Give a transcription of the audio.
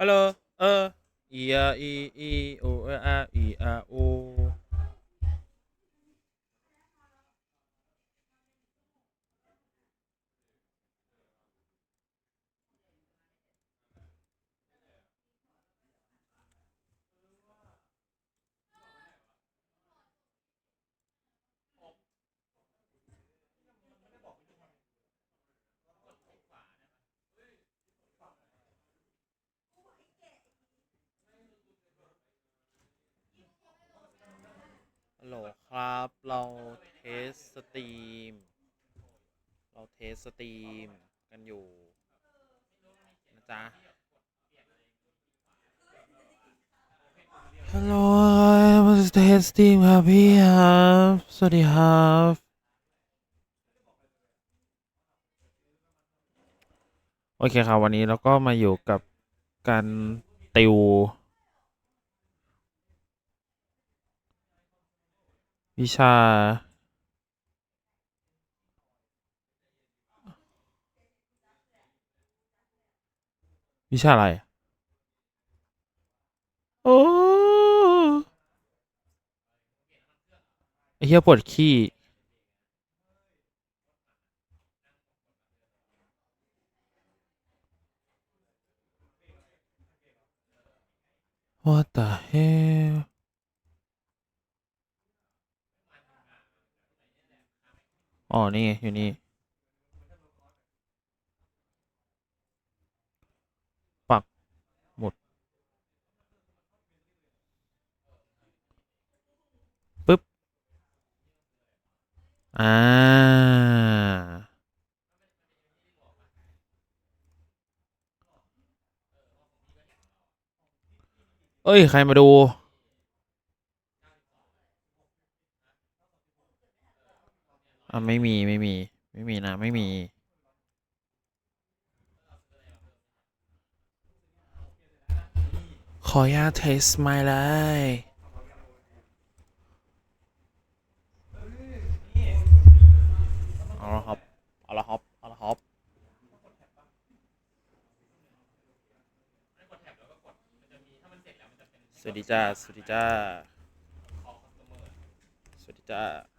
ฮัลโหลเอออีอาอีอีโอเออาอีอาโอ ฮัลโหลครับ เราเทสสตรีม เราเทสสตรีมกันอยู่ นะจ๊ะ ฮัลโหลมาเทสสตรีมครับพี่ครับ สวัสดีครับ โอเคครับ วันนี้เราก็มาอยู่กับการติว วิชา วิชาอะไร โอ้ไอเหี้ยปวดขี้ What the hell อ๋อ นี่ไงอยู่นี่ ปักหมุดปึ๊บ อ่า เอ้ย ใครมาดู อะไม่มีไม่มี ไม่มีนะ ไม่มี ขออนุญาตเทสไมค์เลยเอาละครับเอาละครับเอาละครับสวัสดีจ้าสวัสดีจ้าสวัสดีจ้า